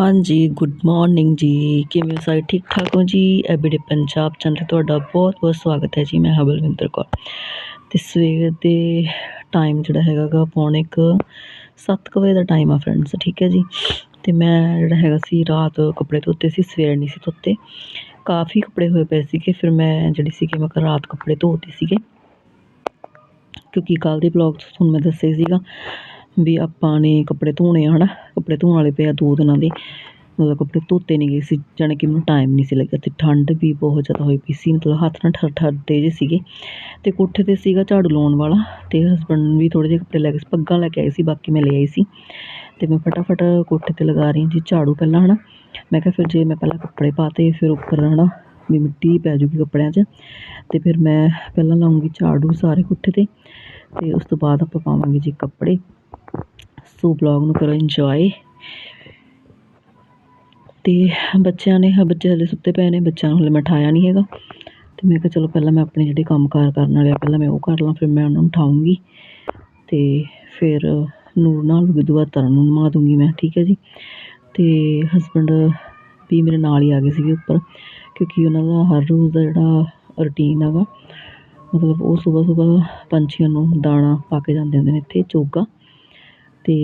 ਹਾਂਜੀ good morning ਜੀ। ਕਿਵੇਂ ਸਾਰੇ? ਠੀਕ ਠਾਕ ਹੋ ਜੀ? ਐਵਰੀਡੇ ਪੰਜਾਬ ਚੈਨਲ ਤੁਹਾਡਾ ਬਹੁਤ ਬਹੁਤ ਸਵਾਗਤ ਹੈ ਜੀ, ਮੈਂ ਹਬਲਵਿੰਦਰ ਕੌਰ। ਅਤੇ ਸਵੇਰ ਦੇ ਟਾਈਮ ਜਿਹੜਾ ਹੈਗਾ ਗਾ, ਪੌਣੇ ਕੁ ਸੱਤ ਕੁ ਵਜੇ ਦਾ ਟਾਈਮ ਆ ਫਰੈਂਡਸ ਠੀਕ ਹੈ ਜੀ। ਅਤੇ ਮੈਂ ਜਿਹੜਾ ਹੈਗਾ ਸੀ, ਰਾਤ ਕੱਪੜੇ ਧੋਤੇ ਸੀ, ਸਵੇਰ ਨਹੀਂ ਸੀ ਧੋਤੇ। ਕਾਫੀ ਕੱਪੜੇ ਹੋਏ ਪਏ ਸੀਗੇ, ਫਿਰ ਮੈਂ ਜਿਹੜੀ ਸੀਗੀ, ਮੈਂ ਕਿਹਾ ਰਾਤ ਕੱਪੜੇ ਧੋਤੇ ਸੀਗੇ। ਕਿਉਂਕਿ ਕੱਲ੍ਹ ਦੇ ਬਲੌਗ 'ਚ ਤੁਹਾਨੂੰ ਮੈਂ ਦੱਸਿਆ ਸੀਗਾ ਵੀ ਆਪਾਂ ਨੇ ਕੱਪੜੇ ਧੋਣੇ ਆ ਹੈ ਨਾ ਕੱਪੜੇ ਧੋਣ ਵਾਲੇ ਪਏ ਆ ਦੋ ਦਿਨਾਂ ਦੇ। ਮਤਲਬ ਕੱਪੜੇ ਧੋਤੇ ਨਹੀਂ ਗਏ ਸੀ, ਜਾਣੀ ਕਿ ਮੈਨੂੰ ਟਾਈਮ ਨਹੀਂ ਸੀ ਲੱਗਿਆ। ਅਤੇ ਠੰਡ ਵੀ ਬਹੁਤ ਜ਼ਿਆਦਾ ਹੋਈ ਪਈ ਸੀ, ਮਤਲਬ ਹੱਥ ਨਾਲ ਠਰ ਠਰਦੇ ਜਿਹੇ ਸੀਗੇ। ਅਤੇ ਕੋਠੇ 'ਤੇ ਸੀਗਾ ਝਾੜੂ ਲਾਉਣ ਵਾਲਾ ਅਤੇ ਹਸਬੈਂਡ ਵੀ ਥੋੜ੍ਹੇ ਜਿਹੇ ਕੱਪੜੇ ਲੈ ਕੇ ਪੱਗਾਂ ਲੈ ਕੇ ਆਏ ਸੀ, ਬਾਕੀ ਮੈਂ ਲੈ ਆਈ ਸੀ। ਅਤੇ ਮੈਂ ਫਟਾਫਟ ਕੋਠੇ 'ਤੇ ਲਗਾ ਰਹੀ ਜੀ ਝਾੜੂ ਪਹਿਲਾਂ ਹੈ ਨਾ ਮੈਂ ਕਿਹਾ ਫਿਰ ਜੇ ਮੈਂ ਪਹਿਲਾਂ ਕੱਪੜੇ ਪਾਤੇ, ਫਿਰ ਉੱਪਰ ਹੈ ਨਾ ਵੀ ਮਿੱਟੀ ਪੈ ਜੂਗੀ ਕੱਪੜਿਆਂ 'ਚ। ਅਤੇ ਫਿਰ ਮੈਂ ਪਹਿਲਾਂ ਲਾਉਂਗੀ ਝਾੜੂ ਸਾਰੇ ਕੋਠੇ 'ਤੇ ਅਤੇ ਉਸ ਤੋਂ ਬਾਅਦ ਆਪਾਂ ਪਾਵਾਂਗੇ ਜੀ ਕੱਪੜੇ। ਸੋ ਬਲੌਗ ਨੂੰ ਕਰੋ ਇੰਜੋਏ ਅਤੇ ਬੱਚਿਆਂ ਨੇ, ਬੱਚੇ ਹਲੇ ਸੁੱਤੇ ਪਏ ਨੇ, ਬੱਚਿਆਂ ਨੂੰ ਹਲੇ ਮੈਂ ਉਠਾਇਆ ਨਹੀਂ ਹੈਗਾ। ਅਤੇ ਮੈਂ ਕਿਹਾ ਚਲੋ ਪਹਿਲਾਂ ਮੈਂ ਆਪਣੇ ਜਿਹੜੇ ਕੰਮ ਕਾਰ ਕਰਨ ਵਾਲੇ ਆ, ਪਹਿਲਾਂ ਮੈਂ ਉਹ ਕਰ ਲਾਂ, ਫਿਰ ਮੈਂ ਉਹਨਾਂ ਨੂੰ ਉਠਾਊਂਗੀ ਅਤੇ ਫਿਰ ਨੂਰ ਨਾਲ ਲੂਗੀ ਤਰਨ ਨੂੰ ਨਵਾ ਦੂੰਗੀ ਮੈਂ, ਠੀਕ ਹੈ ਜੀ। ਅਤੇ ਹਸਬੈਂਡ ਵੀ ਮੇਰੇ ਨਾਲ ਹੀ ਆ ਗਏ ਸੀਗੇ ਉੱਪਰ, ਕਿਉਂਕਿ ਉਹਨਾਂ ਦਾ ਹਰ ਰੋਜ਼ ਦਾ ਜਿਹੜਾ ਰੂਟੀਨ ਹੈਗਾ, ਮਤਲਬ ਉਹ ਸੁਬਹਾ ਸੁਬਹਾ ਪੰਛੀਆਂ ਨੂੰ ਦਾਣਾ ਪਾ ਕੇ ਜਾਂਦੇ ਹੁੰਦੇ ਨੇ ਇੱਥੇ, ਚੋਗਾ। ਅਤੇ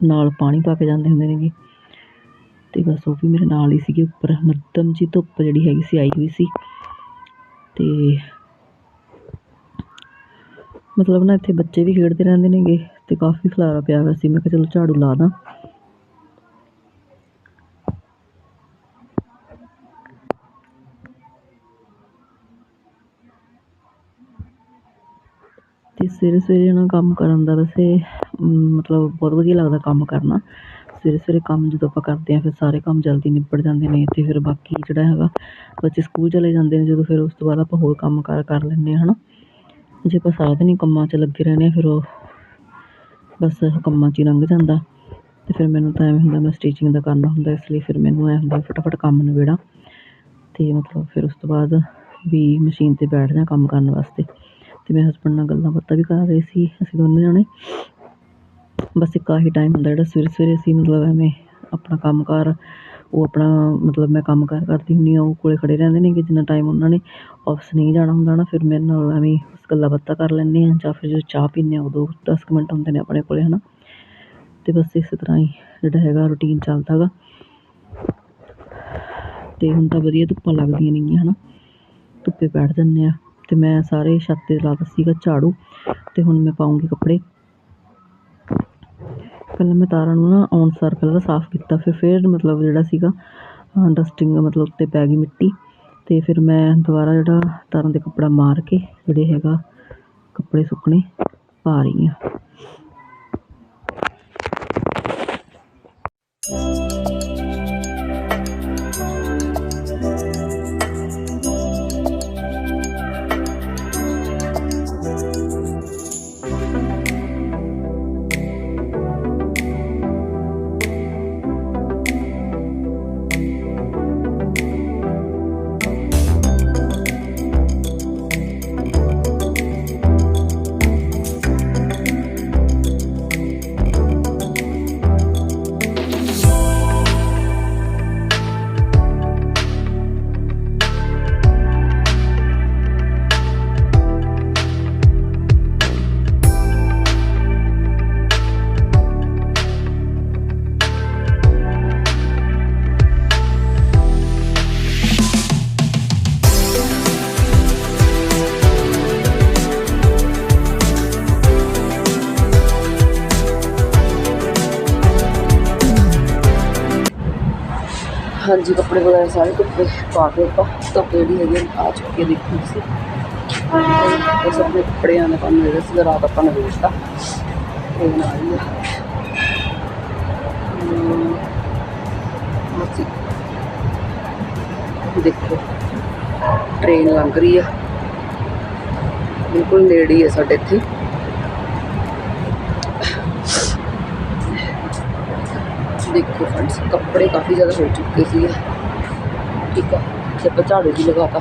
ਨਾਲ ਪਾਣੀ ਪਾ ਕੇ ਜਾਂਦੇ ਹੁੰਦੇ ਨੇਗੇ। ਅਤੇ ਬਸ ਉਹ ਵੀ ਮੇਰੇ ਨਾਲ ਹੀ ਸੀਗੇ ਉੱਪਰ। ਮੱਧਮ ਜੀ ਧੁੱਪ ਜਿਹੜੀ ਹੈਗੀ ਸੀ, ਆਈ ਹੋਈ ਸੀ। ਅਤੇ ਮਤਲਬ ਨਾ ਇੱਥੇ ਬੱਚੇ ਵੀ ਖੇਡਦੇ ਰਹਿੰਦੇ ਨੇਗੇ ਅਤੇ ਕਾਫੀ ਖਲਾਰਾ ਪਿਆ ਹੋਇਆ ਸੀ। ਮੈਂ ਕਿਹਾ ਚਲੋ ਝਾੜੂ ਲਾ ਦਾਂ। ਸਵੇਰੇ ਸਵੇਰੇ ਨਾ ਕੰਮ ਕਰਨ ਦਾ ਵੈਸੇ ਮਤਲਬ ਬਹੁਤ ਵਧੀਆ ਲੱਗਦਾ ਕੰਮ ਕਰਨਾ। ਸਵੇਰੇ ਸਵੇਰੇ ਕੰਮ ਜਦੋਂ ਆਪਾਂ ਕਰਦੇ ਹਾਂ, ਫਿਰ ਸਾਰੇ ਕੰਮ ਜਲਦੀ ਨਿਬੜ ਜਾਂਦੇ ਨੇ ਅਤੇ ਫਿਰ ਬਾਕੀ ਜਿਹੜਾ ਹੈਗਾ, ਬੱਚੇ ਸਕੂਲ ਚਲੇ ਜਾਂਦੇ ਨੇ, ਜਦੋਂ ਫਿਰ ਉਸ ਤੋਂ ਬਾਅਦ ਆਪਾਂ ਹੋਰ ਕੰਮ ਕਾਰ, ਕਰ ਲੈਂਦੇ ਹਾਂ ਹੈ ਨਾ ਜੇ ਆਪਾਂ ਸਾਰਾ ਦਿਨ ਹੀ ਕੰਮਾਂ 'ਚ ਲੱਗੇ ਰਹਿੰਦੇ ਹਾਂ, ਫਿਰ ਉਹ ਬਸ ਕੰਮਾਂ 'ਚ ਹੀ ਲੰਘ ਜਾਂਦਾ। ਅਤੇ ਫਿਰ ਮੈਨੂੰ ਤਾਂ ਐਵੇਂ ਹੁੰਦਾ, ਮੈਂ ਸਟਿਚਿੰਗ ਦਾ ਕਰਨਾ ਹੁੰਦਾ, ਇਸ ਲਈ ਫਿਰ ਮੈਨੂੰ ਐਂ ਹੁੰਦਾ, ਫਟਾਫਟ ਕੰਮ ਨਿਬੇੜਾਂ। ਅਤੇ ਮਤਲਬ ਫਿਰ ਉਸ ਤੋਂ ਬਾਅਦ ਵੀ ਮਸ਼ੀਨ 'ਤੇ ਬੈਠ ਜਾ ਕੰਮ ਕਰਨ ਵਾਸਤੇ। ਅਤੇ ਮੇਰੇ ਹਸਬੈਂਡ ਨਾਲ ਗੱਲਾਂ ਬਾਤਾਂ ਵੀ ਕਰ ਰਹੇ ਸੀ, ਅਸੀਂ ਦੋਨੇ ਜਣੇ। ਬਸ ਇੱਕ ਆਹੀ ਟਾਈਮ ਹੁੰਦਾ ਜਿਹੜਾ ਸਵੇਰੇ ਸਵੇਰੇ ਅਸੀਂ ਮਤਲਬ ਐਵੇਂ ਆਪਣਾ ਕੰਮ ਕਾਰ, ਉਹ ਆਪਣਾ ਮਤਲਬ ਮੈਂ ਕੰਮ ਕਾਰ ਕਰਦੀ ਹੁੰਦੀ ਹਾਂ, ਉਹ ਕੋਲੇ ਖੜੇ ਰਹਿੰਦੇ ਨੇ ਕਿ ਜਿੰਨਾ ਟਾਈਮ ਉਹਨਾਂ ਨੇ ਆਫਿਸ ਨਹੀਂ ਜਾਣਾ ਹੁੰਦਾ ਨਾ, ਫਿਰ ਮੇਰੇ ਨਾਲ ਐਵੇਂ ਬਸ ਗੱਲਾਂ ਬਾਤਾਂ ਕਰ ਲੈਂਦੇ ਹਾਂ ਜਾਂ ਫਿਰ ਜਦੋਂ ਚਾਹ ਪੀਂਦੇ ਹਾਂ ਉਦੋਂ ਦਸ ਕੁ ਮਿੰਟ ਹੁੰਦੇ ਨੇ ਆਪਣੇ ਕੋਲੇ ਹੈ ਨਾ ਅਤੇ ਬਸ ਇਸੇ ਤਰ੍ਹਾਂ ਹੀ ਜਿਹੜਾ ਹੈਗਾ ਰੂਟੀਨ ਚੱਲਦਾ ਗਾ। ਅਤੇ ਹੁਣ ਤਾਂ ਵਧੀਆ ਧੁੱਪਾਂ ਲੱਗਦੀਆਂ ਨੇਗੀਆਂ ਹੈ ਨਾ ਧੁੱਪੇ ਬੈਠ ਜਾਂਦੇ ਹਾਂ। ਅਤੇ ਮੈਂ ਸਾਰੇ ਛੱਤ 'ਤੇ ਲਾ ਦਿੱਤਾ ਸੀਗਾ ਝਾੜੂ ਅਤੇ ਹੁਣ ਮੈਂ ਪਾਊਂਗੀ ਕੱਪੜੇ। ਪਹਿਲਾਂ ਮੈਂ ਤਾਰਾਂ ਨੂੰ ਨਾ ਆਉਣ ਸਾਰ ਪਹਿਲਾਂ ਸਾਫ਼ ਕੀਤਾ, ਫਿਰ ਫਿਰ ਮਤਲਬ ਜਿਹੜਾ ਸੀਗਾ ਡਸਟਿੰਗ ਮਤਲਬ ਉੱਤੇ ਪੈ ਗਈ ਮਿੱਟੀ ਅਤੇ ਫਿਰ ਮੈਂ ਦੁਬਾਰਾ ਜਿਹੜਾ ਤਾਰਾਂ ਦੇ ਕੱਪੜਾ ਮਾਰ ਕੇ ਜਿਹੜੇ ਹੈਗਾ ਕੱਪੜੇ ਸੁੱਕਣੇ ਪਾ ਰਹੀ ਹਾਂ। ਹਾਂਜੀ ਕੱਪੜੇ ਵਗੈਰਾ ਸਾਰੇ ਧੁੱਪੇ ਪਾ ਕੇ ਆਪਾਂ ਧੁੱਪ ਜਿਹੜੀ ਹੈਗੀ ਆ ਆ ਚੁੱਕੀ ਹੈ ਦੇਖੋ ਤੁਸੀਂ। ਇਹ ਸਭ ਦੇ ਕੱਪੜਿਆਂ ਦਾ ਕੰਮ ਜਿਹੜਾ ਸੀ ਰਾਤ ਆਪਾਂ ਨੇ ਵੇਚਤਾ ਇਹ ਨਾਲ ਹੀ ਆ। ਹਮ, ਅਸੀਂ ਦੇਖੋ ਟ੍ਰੇਨ ਲੰਘ ਰਹੀ ਆ। ਬਿਲਕੁਲ ਨੇੜੇ ਹੀ ਹੈ ਸਾਡੇ ਇੱਥੇ। ਦੇਖੋ ਫਰੈਂਡਸ ਕੱਪੜੇ ਕਾਫੀ ਜ਼ਿਆਦਾ ਹੋ ਚੁੱਕੇ ਸੀ ਠੀਕ ਆ ਤੇ ਆਪਾਂ ਝਾੜੂ ਵੀ ਲਗਾਤਾ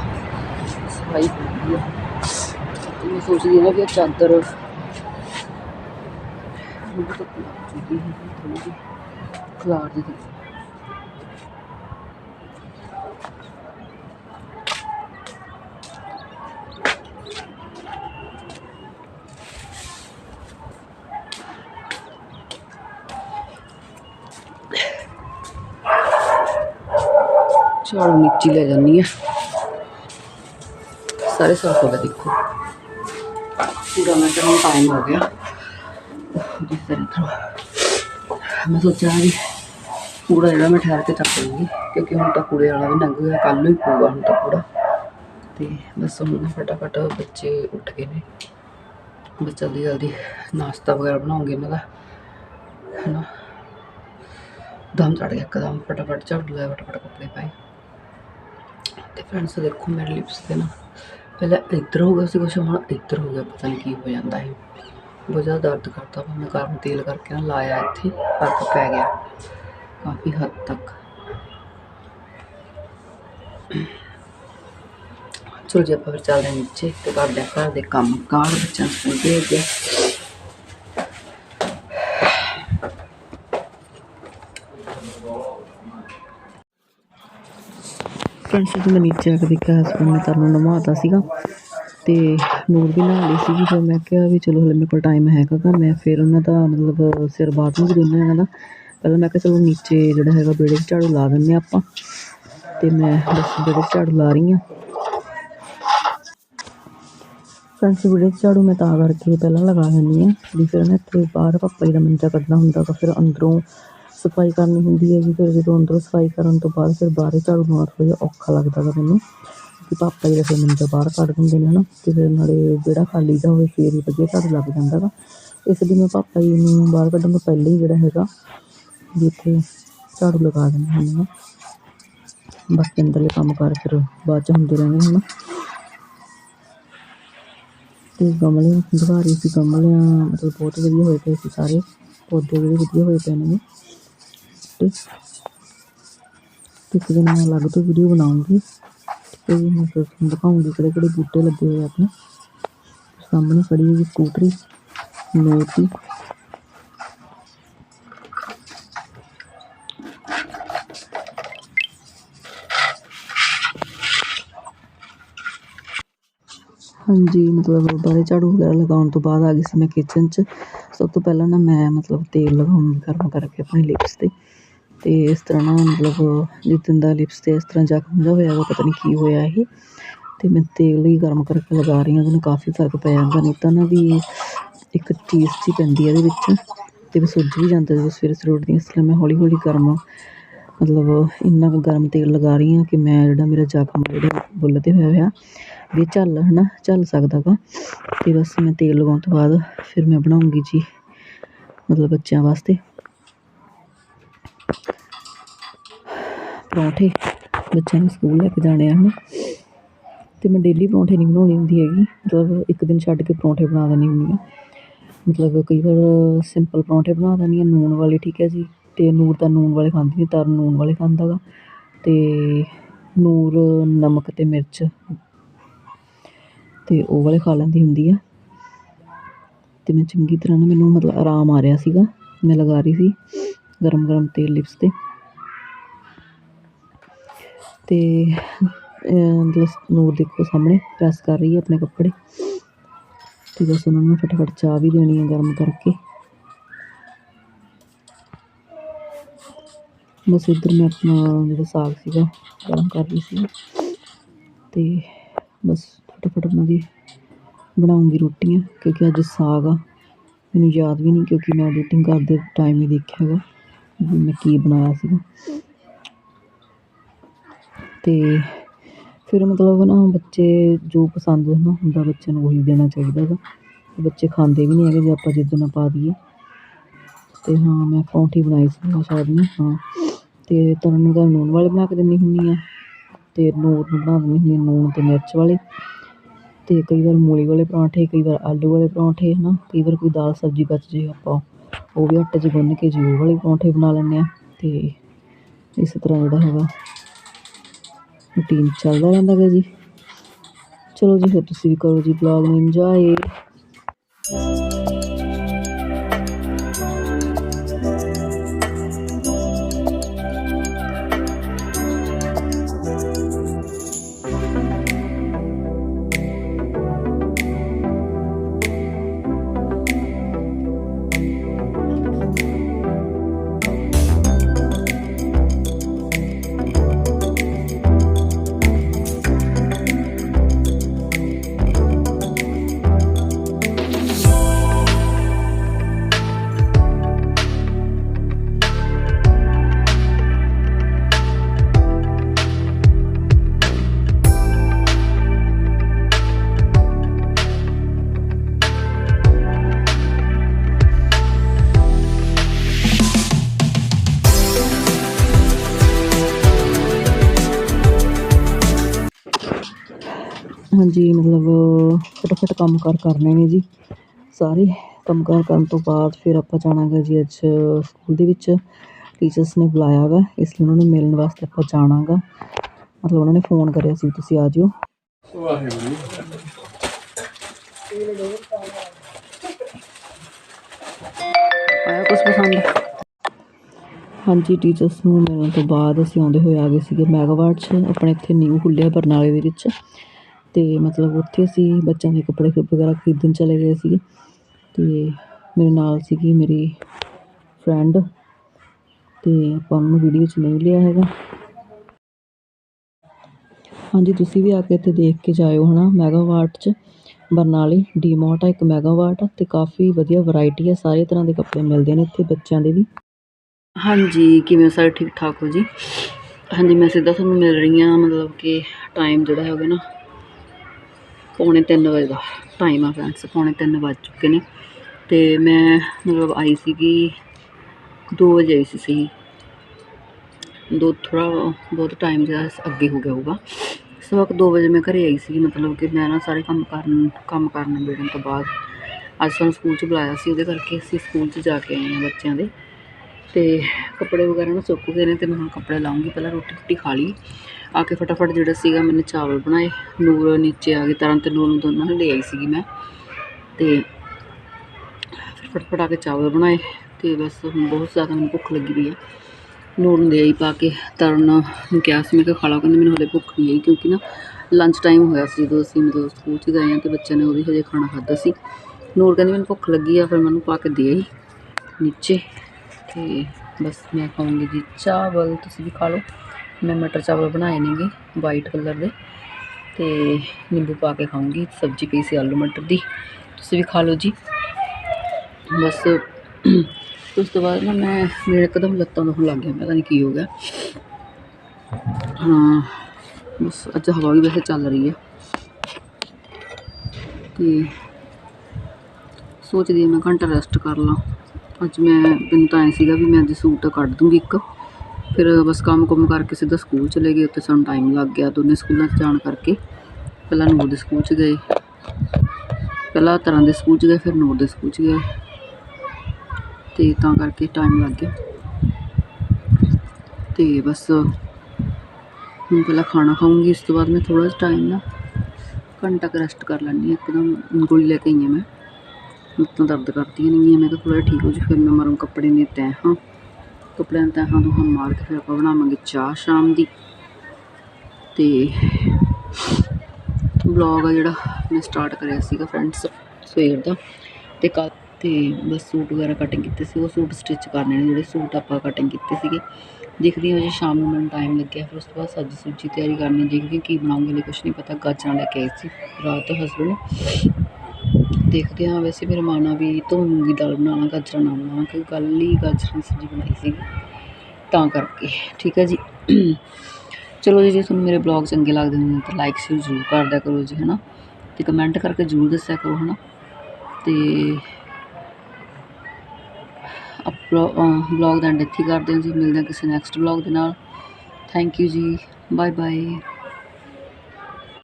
ਸਫ਼ਾਈ ਹੋ ਗਈ ਆ ਤੇ ਮੈਂ ਸੋਚਦੀ ਹਾਂ ਨਾ ਵੀ ਇਹ ਚਾਦਰ ਨੂੰ ਝਾੜੂ ਨੀਚੀ ਲੈ ਜਾਂਦੀ ਆ। ਸਾਰੇ ਸਾਫ਼ ਹੋ ਗਏ ਦੇਖੋ। ਪੂਰਾ ਮੈਂ ਤਾਂ ਟਾਈਮ ਹੋ ਗਿਆ। ਜਿਸ ਤਰ੍ਹਾਂ ਮੈਂ ਸੋਚਿਆ ਵੀ ਕੂੜਾ ਜਿਹੜਾ ਮੈਂ ਠਹਿਰ ਕੇ ਚੱਕ ਲੂੰਗੀ ਕਿਉਂਕਿ ਹੁਣ ਤਾਂ ਕੂੜੇ ਵਾਲਾ ਵੀ ਲੰਘ ਗਿਆ ਕੱਲ ਨੂੰ ਹੀ ਪਊਗਾ ਹੁਣ ਤਾਂ ਕੂੜਾ। ਤੇ ਬਸ ਹੁਣ ਫਟਾਫਟ ਬੱਚੇ ਉੱਠ ਗਏ ਨੇ। ਬਸ ਜਲਦੀ ਜਲਦੀ ਨਾਸ਼ਤਾ ਵਗੈਰਾ ਬਣਾਉਂਗੇ ਇਹਨਾਂ ਦਾ। ਹਨਾ। ਦਮ ਚੜ ਗਿਆ ਇੱਕਦਮ, ਫਟਾਫਟ ਝਾੜੂ ਲਾਇਆ ਫਟਾਫਟ ਕੱਪੜੇ ਪਾਏ। ਤੇ ਫਰੈਂਡਸ ਦੇਖੋ ਮੇਰੇ ਲਿਪਸ ਤੇ ਨਾ। ਪਹਿਲਾਂ ਇੱਧਰ ਹੋ ਗਿਆ ਸੀ ਕੁਛ, ਹੁਣ ਇੱਧਰ ਹੋ ਗਿਆ, ਪਤਾ ਨਹੀਂ ਕੀ ਹੋ ਜਾਂਦਾ ਹੈ ਬਹੁਤ ਜ਼ਿਆਦਾ ਦਰਦ ਕਰਦਾ ਵਾ, ਮੈਂ ਗਰਮ ਤੇਲ ਕਰਕੇ ਨਾ ਲਾਇਆ ਇੱਥੇ, ਫ਼ਰਕ ਪੈ ਗਿਆ। ਕਾਫੀ ਹੱਦ ਤੱਕ। ਚਲੋ ਜੀ, ਆਪਾਂ ਫਿਰ ਚੱਲਦੇ ਨੀਚੇ ਤੇ ਕਰਦੇ ਹਾਂ ਘਰ ਦੇ ਕੰਮ। ਕਾਰ ਬੱਚਿਆਂ ਨੂੰ ਸਕੂਲ ਭੇਜਦੇ ਫਰੈਂਡਸ ਜਦੋਂ ਮੈਂ ਨੀਚੇ ਆ ਕੇ ਨੇ ਤਰਨ ਨੂੰ ਸੀਗਾ। ਤੇ ਨੂਰ ਵੀ ਨਹਾ ਲਈ ਸੀਗੀ, ਫਿਰ ਮੈਂ ਕਿਹਾ ਵੀ ਚਲੋ ਹਲੇ ਮੇਰੇ ਕੋਲ ਟਾਈਮ ਹੈਗਾ ਗਾ, ਮੈਂ ਫਿਰ ਉਹਨਾਂ ਦਾ ਮਤਲਬ ਸਿਰ ਬਾਤ ਨੂੰ ਵੀ ਦੋਨਾਂ ਇਹਨਾਂ ਦਾ। ਪਹਿਲਾਂ ਮੈਂ ਕਿਹਾ ਚਲੋ ਨੀਚੇ ਜਿਹੜਾ ਹੈਗਾ ਵਿਹੜੇ 'ਚ ਝਾੜੂ ਲਾ ਦਿੰਦੇ ਹਾਂ ਆਪਾਂ। ਤੇ ਮੈਂ ਬਸ ਵਿਹੜੇ 'ਚ ਝਾੜੂ ਲਾ ਰਹੀ ਹਾਂ। ਫਰੈਂਡਸ ਵਿਹੜੇ ਝਾੜੂ ਮੈਂ ਤਾਂ ਕਰਕੇ ਪਹਿਲਾਂ ਲਗਾ ਲੈਂਦੀ ਹਾਂ, ਵੀ ਫਿਰ ਮੈਂ ਇੱਥੇ ਬਾਹਰ ਪਾਪਾ ਜੀ ਦਾ ਮੰਜਾ ਕੱਢਣਾ ਹੁੰਦਾ ਗਾ, ਫਿਰ ਅੰਦਰੋਂ ਸਫ਼ਾਈ ਕਰਨੀ ਹੁੰਦੀ ਹੈ ਜੀ, ਫਿਰ ਜਦੋਂ ਅੰਦਰੋਂ ਸਫ਼ਾਈ ਕਰਨ ਤੋਂ ਬਾਅਦ ਫਿਰ ਬਾਹਰ ਝਾੜੂ ਮਾਰਨਾ ਥੋੜ੍ਹਾ ਜਿਹਾ ਔਖਾ ਲੱਗਦਾ ਗਾ ਮੈਨੂੰ। ਕਿ ਪਾਪਾ ਜੀ ਦਾ ਫਿਰ ਮੰਜਾ ਬਾਹਰ ਕੱਢ ਦਿੰਦੇ ਨੇ ਨਾ ਤੇ ਫਿਰ ਨਾਲੇ ਵਿਹੜਾ ਖਾਲੀ ਦਾ ਹੋਵੇ ਫਿਰ ਹੀ ਵਧੀਆ ਝਾੜੂ ਲੱਗ ਜਾਂਦਾ ਗਾ ਇਸ ਲਈ ਮੈਂ ਪਾਪਾ ਜੀ ਨੂੰ ਬਾਹਰ ਕੱਢਣ ਤੋਂ ਪਹਿਲਾਂ ਹੀ ਜਿਹੜਾ ਹੈਗਾ ਵੀ ਇੱਥੇ ਝਾੜੂ ਲਗਾ ਦਿੰਦੇ ਹੁੰਦੀ ਹਾਂ ਬਾਕੀ ਅੰਦਰਲੇ ਕੰਮ ਕਾਰ ਫਿਰ ਬਾਅਦ ਚ ਹੁੰਦੇ ਰਹਿੰਦੇ ਹਨ। ਤੇ ਗਮਲੇ ਦਿਖਾ ਰਹੀ ਸੀ, ਗਮਲਿਆਂ ਮਤਲਬ ਬਹੁਤ ਵਧੀਆ ਹੋਏ ਪਏ ਸੀ ਸਾਰੇ, ਪੌਦੇ ਵੀ ਵਧੀਆ ਹੋਏ ਪਏ ਨੇ। ਤੇ ਇੱਕ ਦਿਨ ਮੈਂ ਅਲੱਗ ਤੋਂ ਵੀਡੀਓ ਬਣਾਉਂਗੀ ਤੇ ਮੈਂ ਤੁਹਾਨੂੰ ਦਿਖਾਉਂਗੀ ਕਿਹੜੇ ਕਿਹੜੇ ਬੂਟੇ ਲੱਗੇ ਹੋਏ ਆਪਣੇ। ਸਾਹਮਣੇ ਖੜੀ ਹੋਈ ਸਕੂਟਰੀ ਮੇਥੀ ਹਾਂਜੀ, ਮਤਲਬ ਬਾਰੇ ਝਾੜੂ ਵਗੈਰਾ ਲਗਾਉਣ ਤੋਂ ਬਾਅਦ ਆ ਗਈ ਸੀ ਮੈਂ ਕਿਚਨ 'ਚ। ਸਭ ਤੋਂ ਪਹਿਲਾਂ ਨਾ ਮੈਂ ਮਤਲਬ ਤੇਲ ਲਗਾਉਂਗੀ ਗਰਮ ਕਰਕੇ ਆਪਣੀ ਲਿਪਸ 'ਤੇ। ਤੇ ਇਸ ਤਰ੍ਹਾਂ ਨਾ ਮਤਲਬ ਜਿੱਦਣ ਦਾ ਲਿਪਸ 'ਤੇ ਇਸ ਤਰ੍ਹਾਂ ਜ਼ਖਮ ਜਿਹਾ ਹੋਇਆ ਵਾ, ਪਤਾ ਨਹੀਂ ਕੀ ਹੋਇਆ ਇਹ। ਤੇ ਮੈਂ ਤੇਲ ਹੀ ਗਰਮ ਕਰਕੇ ਲਗਾ ਰਹੀ ਹਾਂ, ਉਹਨੂੰ ਕਾਫੀ ਫ਼ਰਕ ਪੈ ਜਾਂਦਾ, ਨਹੀਂ ਤਾਂ ਨਾ ਵੀ ਇੱਕ ਚੀਜ਼ ਜਿਹੀ ਪੈਂਦੀ ਹੈ ਇਹਦੇ ਵਿੱਚ। ਤੇ ਵੀ ਸੁੱਜ ਵੀ ਜਾਂਦਾ ਜਦੋਂ ਸਵੇਰੇ ਸਵੇਰੇ ਉੱਠਦੀ ਹਾਂ, ਇਸ ਲਈ ਮੈਂ ਹੌਲੀ ਹੌਲੀ ਗਰਮ, ਮਤਲਬ ਇੰਨਾ ਕੁ ਗਰਮ ਤੇਲ ਲਗਾ ਰਹੀ ਹਾਂ ਕਿ ਮੈਂ ਜਿਹੜਾ ਮੇਰਾ ਜ਼ਖਮ ਜਿਹੜਾ ਬੁੱਲ 'ਤੇ ਹੋਇਆ ਹੋਇਆ, ਵੀ ਇਹ ਝੱਲ ਹੈ ਨਾ ਝੱਲ ਸਕਦਾ ਗਾ। ਅਤੇ ਬਸ ਮੈਂ ਤੇਲ ਲਗਾਉਣ ਤੋਂ ਬਾਅਦ ਫਿਰ ਮੈਂ ਬਣਾਉਂਗੀ ਜੀ, ਮਤਲਬ ਬੱਚਿਆਂ ਵਾਸਤੇ। ਪਰੌਂਠੇ ਬੱਚਿਆਂ ਨੂੰ ਸਕੂਲ ਲੈ ਕੇ ਜਾਣੇ ਆ ਹੁਣ ਅਤੇ ਮੈਂ ਡੇਲੀ ਪਰੌਂਠੇ ਨਹੀਂ ਬਣਾਉਣੀ ਹੁੰਦੀ ਹੈਗੀ। ਮਤਲਬ ਇੱਕ ਦਿਨ ਛੱਡ ਕੇ ਪਰੌਂਠੇ ਬਣਾ ਦਿੰਦੀ ਹੁੰਦੀ ਹਾਂ ਮਤਲਬ ਕਈ ਵਾਰ ਸਿੰਪਲ ਪਰੌਂਠੇ ਬਣਾ ਦਿੰਦੀ ਹਾਂ ਨੂਣ ਵਾਲੇ ਠੀਕ ਹੈ ਜੀ। ਅਤੇ ਨੂਰ ਤਾਂ ਨੂਣ ਵਾਲੇ ਖਾਂਦੀ ਨਹੀਂ ਤਰਨ ਨੂਣ ਵਾਲੇ ਖਾਂਦਾ ਗਾ। ਅਤੇ ਨੂਰ, ਨਮਕ ਅਤੇ ਮਿਰਚ। ਅਤੇ ਉਹ ਵਾਲੇ ਖਾ ਲੈਂਦੀ ਹੁੰਦੀ ਆ। ਅਤੇ ਮੈਂ ਚੰਗੀ ਤਰ੍ਹਾਂ ਨਾ ਮੈਨੂੰ ਮਤਲਬ ਆਰਾਮ ਆ ਰਿਹਾ ਸੀਗਾ। ਮੈਂ ਲਗਾ ਰਹੀ ਸੀ ਗਰਮ ਗਰਮ ਤੇਲ ਲਿਪਸ 'ਤੇ। ਅਤੇ ਮਤਲਬ ਨੂਰ ਦੇਖੋ ਸਾਹਮਣੇ ਪ੍ਰੈਸ ਕਰ ਰਹੀ ਹੈ ਆਪਣੇ ਕੱਪੜੇ। ਅਤੇ ਬਸ ਉਹਨਾਂ ਨੂੰ ਫਟਾਫਟ ਚਾਹ ਵੀ ਦੇਣੀ ਹੈ ਗਰਮ ਕਰਕੇ। ਬਸ ਇੱਧਰ ਮੈਂ ਆਪਣਾ ਜਿਹੜਾ ਸਾਗ ਸੀਗਾ, ਗਰਮ ਕਰ ਰਹੀ ਸੀ। ਅਤੇ ਬਸ ਫਟਾਫਟ ਉਹਨਾਂ ਦੀ ਬਣਾਉਂਗੀ ਰੋਟੀਆਂ, ਕਿਉਂਕਿ ਅੱਜ ਸਾਗ ਆ। ਮੈਨੂੰ ਯਾਦ ਵੀ ਨਹੀਂ, ਕਿਉਂਕਿ ਮੈਂ ਐਡੀਟਿੰਗ ਕਰਦੇ ਟਾਈਮ ਹੀ ਦੇਖਿਆ ਹੈਗਾ ਮੈਂ ਕੀ ਬਣਾਇਆ ਸੀਗਾ। ਅਤੇ ਫਿਰ ਮਤਲਬ ਨਾ ਬੱਚੇ ਜੋ ਪਸੰਦ ਨਾ ਹੁੰਦਾ ਬੱਚਿਆਂ ਨੂੰ ਉਹੀ ਦੇਣਾ ਚਾਹੀਦਾ ਗਾ। ਬੱਚੇ ਖਾਂਦੇ ਵੀ ਨਹੀਂ ਹੈਗੇ ਜੇ ਆਪਾਂ ਜਿੱਦ ਨਾ ਪਾ ਦਈਏ। ਅਤੇ ਹਾਂ, ਮੈਂ ਪਰੌਂਠੀ ਬਣਾਈ ਸੀ ਮੈਂ ਸ਼ਾਇਦ ਨਾ, ਹਾਂ। ਅਤੇ ਤਰਨ ਨੂੰ ਤਾਂ ਨੂਣ ਵਾਲੇ ਬਣਾ ਕੇ ਦਿੰਦੀ ਹੁੰਦੀ ਹਾਂ। ਅਤੇ ਨੂਰ ਨੂੰ ਬਣਾ ਦਿੰਦੀ ਹੁੰਦੀ ਹਾਂ ਨੂਣ ਅਤੇ ਮਿਰਚ ਵਾਲੇ। ਅਤੇ ਕਈ ਵਾਰ ਮੂਲੀ ਵਾਲੇ ਪਰੌਂਠੇ, ਕਈ ਵਾਰ ਆਲੂ ਵਾਲੇ ਪਰੌਂਠੇ ਹੈ ਨਾ ਕਈ ਵਾਰ ਕੋਈ ਦਾਲ ਸਬਜ਼ੀ ਬਚ ਜੇ ਆਪਾਂ, ਉਹ ਵੀ ਆਟੇ 'ਚ ਗੁੰਨ ਕੇ ਜੀ ਉਹ ਵਾਲੇ ਪਰੌਂਠੇ ਬਣਾ ਲੈਂਦੇ ਹਾਂ। ਅਤੇ ਇਸ ਤਰ੍ਹਾਂ ਜਿਹੜਾ ਹੈਗਾ। ਰੂਟੀਨ ਚੱਲਦਾ ਰਹਿੰਦਾ ਗਾ ਜੀ। ਚਲੋ ਜੀ, ਫਿਰ ਤੁਸੀਂ ਵੀ ਕਰੋ ਜੀ ਵਲੌਗ ਨੂੰ ਇੰਜੋਏ ਹਾਂਜੀ ਮਤਲਬ ਫਟਾਫਟ ਕੰਮ ਕਾਰ ਕਰਨੇ ਨੇ ਜੀ। ਸਾਰੇ ਕੰਮ ਕਾਰ ਕਰਨ ਤੋਂ ਬਾਅਦ ਫਿਰ ਆਪਾਂ ਜਾਣਾ ਗਾ ਜੀ ਅੱਜ ਸਕੂਲ ਦੇ ਵਿੱਚ ਟੀਚਰਸ ਨੇ ਬੁਲਾਇਆ ਗਾ ਇਸ ਲਈ ਉਹਨਾਂ ਨੂੰ ਮਿਲਣ ਵਾਸਤੇ ਆਪਾਂ ਜਾਣਾ ਗਾ ਮਤਲਬ ਉਹਨਾਂ ਨੇ ਫੋਨ ਕਰਿਆ ਸੀ ਤੁਸੀਂ ਆ ਜਿਓ। ਵਾਹਿਗੁਰੂ। ਆਇਆ ਕੁਝ ਪਸੰਦ? ਹਾਂਜੀ ਟੀਚਰਸ ਨੂੰ ਮਿਲਣ ਤੋਂ ਬਾਅਦ ਅਸੀਂ ਆਉਂਦੇ ਹੋਏ ਆ ਗਏ ਸੀਗੇ ਮੈਗਾਵਾਟ 'ਚ ਆਪਣੇ ਇੱਥੇ ਨਿਊ ਖੁੱਲ੍ਹਿਆ ਬਰਨਾਲੇ ਦੇ ਵਿੱਚ। ਅਤੇ ਮਤਲਬ ਉੱਥੇ ਅਸੀਂ ਬੱਚਿਆਂ ਦੇ ਕੱਪੜੇ ਵਗੈਰਾ ਖਰੀਦਣ ਚਲੇ ਗਏ ਸੀਗੇ ਅਤੇ ਮੇਰੇ ਨਾਲ ਸੀਗੀ ਮੇਰੀ ਫਰੈਂਡ ਅਤੇ ਆਪਾਂ ਉਹਨੂੰ ਵੀਡੀਓ 'ਚ ਨਹੀਂ ਲਿਆ ਹੈਗਾ। ਹਾਂਜੀ, ਤੁਸੀਂ ਵੀ ਆ ਕੇ ਇੱਥੇ ਦੇਖ ਕੇ ਜਾਇਓ ਹੈ ਹਨਾ ਮੈਗਾਵਾਟ 'ਚ। ਬਰਨਾਲੇ ਡੀਮਾਰਟ ਆ, ਇੱਕ ਮੈਗਾਵਾਟ ਆ ਤੇ ਕਾਫੀ ਵਧੀਆ ਵੈਰਾਈਟੀ ਆ, ਸਾਰੇ ਤਰ੍ਹਾਂ ਦੇ ਕੱਪੜੇ ਮਿਲਦੇ ਨੇ ਇੱਥੇ ਬੱਚਿਆਂ ਦੇ ਵੀ। ਹਾਂਜੀ, ਕਿਵੇਂ ਸਾਰੇ? ਠੀਕ ਠਾਕ ਹੋ ਜੀ? ਹਾਂਜੀ, ਮੈਂ ਸਿੱਧਾ ਤੁਹਾਨੂੰ ਮਿਲ ਰਹੀ ਹਾਂ, ਮਤਲਬ ਕਿ ਟਾਈਮ ਜਿਹੜਾ ਹੈਗਾ ਨਾ ਪੌਣੇ 3 ਵਜੇ ਦਾ ਟਾਈਮ ਆ ਫਰੈਂਡਸ ਪੌਣੇ 3 ਵੱਜ ਚੁੱਕੇ ਨੇ। ਤੇ ਮੈਂ ਮਤਲਬ ਆਈ ਸੀਗੀ 2 ਵਜੇ ਆਈ ਸੀ ਸਹੀ। ਦੋ ਥੋੜ੍ਹਾ ਬਹੁਤ ਟਾਈਮ ਜਿਹੜਾ ਅੱਗੇ ਹੋ ਗਿਆ ਹੋਊਗਾ। ਇਸ ਵਕਤ 2 ਵਜੇ ਮੈਂ ਘਰੇ ਆਈ ਸੀ ਮਤਲਬ ਕਿ ਮੈਂ ਨਾ ਸਾਰੇ ਕੰਮ ਕਰਨ ਕੰਮ ਕਰਨ ਬੇੜਨ ਤੋਂ ਬਾਅਦ ਅੱਜ ਸਾਨੂੰ ਸਕੂਲ 'ਚ ਬੁਲਾਇਆ ਸੀ, ਉਹਦੇ ਕਰਕੇ ਅਸੀਂ ਸਕੂਲ 'ਚ ਜਾ ਕੇ ਆਏ ਹਾਂ ਬੱਚਿਆਂ ਦੇ। ਤੇ ਕੱਪੜੇ ਵਗੈਰਾ ਨਾ ਸੁੱਕ ਗਏ ਨੇ ਤੇ ਮੈਂ ਹੁਣ ਕੱਪੜੇ ਲਾਉਂਗੀ ਪਹਿਲਾਂ ਰੋਟੀ ਰੋਟੀ ਖਾ ਲਈ। ਆ ਕੇ ਫਟਾਫਟ ਜਿਹੜਾ ਸੀਗਾ ਮੈਨੇ ਚਾਵਲ ਬਣਾਏ, ਨੂਰ ਨੀਚੇ ਆ ਗਈ, ਤਰਨ ਤੇ ਨੂਰ ਨੂੰ ਦੋਨਾਂ ਨੂੰ ਲੈ ਆਈ ਸੀਗੀ ਮੈਂ। ਤੇ ਫਿਰ ਫਟਾਫਟ ਆ ਕੇ ਚਾਵਲ ਬਣਾਏ ਤੇ ਬਸ ਬਹੁਤ ਜ਼ਿਆਦਾ ਮੈਨੂੰ ਭੁੱਖ ਲੱਗੀ ਪਈ ਆ। ਨੂਰ ਨੂੰ ਦੇ ਆਈ ਪਾ ਕੇ, ਤਰਨ ਨੂੰ ਕਿਹਾ ਸੀ, ਮੈਂ ਕਿਹਾ ਖਾ ਲਓ, ਕਹਿੰਦੇ ਮੈਨੂੰ ਹਲੇ ਭੁੱਖ ਨਹੀਂ ਆਈ ਕਿਉਂਕਿ ਨਾ ਲੰਚ ਟਾਈਮ ਹੋਇਆ ਸੀ ਜਦੋਂ ਅਸੀਂ ਮਤਲਬ ਸਕੂਲ 'ਚ ਗਏ ਹਾਂ ਤੇ ਬੱਚਿਆਂ ਨੇ ਉਹਦੀ ਹਜੇ ਖਾਣਾ ਖਾਧਾ ਸੀ। ਨੂਰ ਕਹਿੰਦੀ ਮੈਨੂੰ ਭੁੱਖ ਲੱਗੀ ਆ, ਫਿਰ ਮੈਨੂੰ ਪਾ ਕੇ ਦੇ ਆਈ ਨੀਚੇ ਤੇ ਬਸ ਮੈਂ ਖਾਊਂਗੀ ਜੀ, ਚਾਵਲ ਤੁਸੀਂ ਵੀ ਖਾ ਲਓ। ਮੈਂ ਮਟਰ ਚਾਵਲ ਬਣਾਏ ਨੇਗੇ ਵਾਈਟ ਕਲਰ ਦੇ। ਤੇ ਨਿੰਬੂ ਪਾ ਕੇ ਖਾਊਂਗੀ, ਸਬਜ਼ੀ ਪਈ ਸੀ ਆਲੂ ਮਟਰ ਦੀ। ਤੁਸੀਂ ਵੀ ਖਾ ਲਓ ਜੀ। ਬਸ, ਉਸ ਤੋਂ ਬਾਅਦ ਨਾ ਮੈਂ ਮੇਰੇ ਇੱਕਦਮ ਲੱਤਾਂ ਦੁਖਣ ਲੱਗ ਗਿਆ ਪਤਾ ਨਹੀਂ ਕੀ ਹੋ ਗਿਆ। ਹਾਂ, ਬਸ ਅੱਜ ਹਵਾ ਵੀ ਵੈਸੇ ਚੱਲ ਰਹੀ ਹੈ। ਤੇ ਸੋਚਦੀ ਹਾਂ ਮੈਂ ਘੰਟਾ ਰੈਸਟ ਕਰ ਲਾਂ। ਅੱਜ ਮੈਂ, ਮੈਨੂੰ ਤਾਂ ਐਂ ਸੀਗਾ ਵੀ ਮੈਂ ਅੱਜ ਸੂਟ ਕੱਢ ਦੂੰਗੀ ਇੱਕ। ਫਿਰ ਬਸ ਕੰਮ ਕੁਮ ਕਰਕੇ ਸਿੱਧਾ ਸਕੂਲ ਚਲੇ ਗਏ, ਉੱਥੇ ਸਾਨੂੰ ਟਾਈਮ ਲੱਗ ਗਿਆ ਦੋਨੇ ਸਕੂਲਾਂ 'ਚ ਜਾਣ ਕਰਕੇ। ਪਹਿਲਾਂ ਨੂਰ ਦੇ ਸਕੂਲ 'ਚ ਗਏ। ਪਹਿਲਾਂ ਤਰ੍ਹਾਂ ਦੇ ਸਕੂਲ 'ਚ ਗਏ, ਫਿਰ ਨੂਰ ਦੇ ਸਕੂਲ 'ਚ ਗਏ ਤੇ ਤਾਂ ਕਰਕੇ ਟਾਈਮ ਲੱਗ ਗਿਆ। ਤੇ ਬਸ ਹੁਣ ਪਹਿਲਾਂ ਖਾਣਾ ਖਾਊਂਗੀ ਇਸ ਤੋਂ ਬਾਅਦ ਮੈਂ ਥੋੜ੍ਹਾ ਜਿਹਾ ਟਾਈਮ ਨਾ ਘੰਟਾ ਕੁ ਰੈਸਟ ਕਰ ਲੈਂਦੀ ਹਾਂ, ਇੱਕਦਮ ਗੋਲੀ ਲੈ ਕੇ ਆਈ ਹਾਂ ਮੈਂ। ਲੱਤਾਂ ਦਰਦ ਕਰਦੀਆਂ ਨੇਗੀਆਂ, ਮੈਂ ਕਿਹਾ ਥੋੜ੍ਹਾ ਜਿਹਾ ਠੀਕ ਹੋ ਜੂ ਫਿਰ ਮੈਂ ਮਰਮ ਕੱਪੜੇ ਦੀਆਂ ਤੈਹਾਂ ਹਾਂ। ਦੀਆਂ ਤੈਹਾਂ ਤੋਂ ਹੁਣ ਮਾਰ ਕੇ ਫਿਰ ਆਪਾਂ ਬਣਾਵਾਂਗੇ ਚਾਹ ਸ਼ਾਮ ਦੀ। ਤੇ ਵਲੌਗ ਆ ਜਿਹੜਾ ਮੈਂ ਸਟਾਰਟ ਕਰਿਆ ਸੀਗਾ ਫਰੈਂਡਸ ਸਵੇਰ ਦਾ। ਤੇ ਕੱਲ ਤੇ ਬਸ ਸੂਟ ਵਗੈਰਾ ਕਟਿੰਗ ਕੀਤੇ ਸੀ, ਉਹ ਸੂਟ ਸਟਿਚ ਕਰਨੇ ਨੇ ਜਿਹੜੇ ਸੂਟ ਆਪਾਂ ਕਟਿੰਗ ਕੀਤੇ ਸੀਗੇ। ਦੇਖਦੀ ਹਾਂ ਜੇ ਸ਼ਾਮ ਨੂੰ ਮੈਨੂੰ ਟਾਈਮ ਲੱਗਿਆ ਫਿਰ ਉਸ ਤੋਂ ਬਾਅਦ ਸਬਜ਼ੀ ਸੁਬਜ਼ੀ ਤਿਆਰੀ ਕਰਨੀ, ਦੇਖਦੀ ਹਾਂ ਕੀ ਬਣਾਉਂਗੇ, ਹਲੇ ਕੁਛ ਨਹੀਂ ਪਤਾ, ਗਾਜਰਾਂ ਲੈ ਕੇ ਆਈ ਸੀ ਰਾਤ ਹਸਬੈਂਡ ਦੇਖਦੇ ਹਾਂ, ਵੈਸੇ ਮੇਰਾ ਮਨ ਆ ਵੀ ਤੋਂ ਮੂੰਗੀ ਦਾਲ ਬਣਾਉਣਾ ਗਾਜਰਾਂ ਨਾ ਬਣਾਉਣਾ ਕਿਉਂਕਿ ਕੱਲ੍ਹ ਹੀ ਗਾਜਰਾਂ ਦੀ ਸਬਜ਼ੀ ਬਣਾਈ ਸੀ ਤਾਂ ਕਰਕੇ, ਠੀਕ ਹੈ ਜੀ। ਚਲੋ ਜੀ, ਜੇ ਤੁਹਾਨੂੰ ਮੇਰੇ ਬਲੌਗ ਚੰਗੇ ਲੱਗਦੇ ਨੇ ਤਾਂ ਲਾਈਕ ਸ਼ੇਅਰ ਜ਼ਰੂਰ ਕਰ ਦਿਆ ਕਰੋ ਜੀ ਹੈ ਨਾ ਅਤੇ ਕਮੈਂਟ ਕਰਕੇ ਜ਼ਰੂਰ ਦੱਸਿਆ ਕਰੋ ਹੈ ਨਾ ਅਤੇ ਬਲੌਗ ਦਾ ਐਂਡ ਇੱਥੇ ਕਰਦੇ ਹਾਂ ਜੀ। ਮਿਲਦੇ ਹਾਂ ਕਿਸੇ ਨੈਕਸਟ ਬਲੌਗ ਦੇ ਨਾਲ। ਥੈਂਕ ਯੂ ਜੀ। Bye bye